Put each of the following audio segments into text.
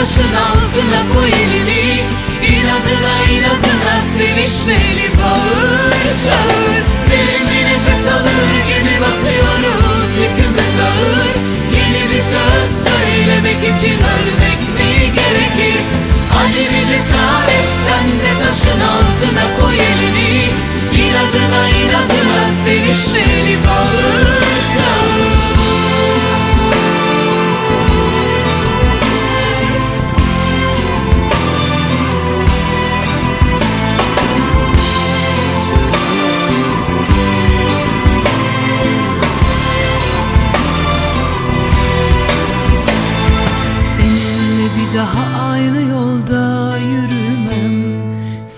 taşın altına koy elini. İnadına inadına sevişmeli bağır çağır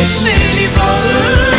altına koy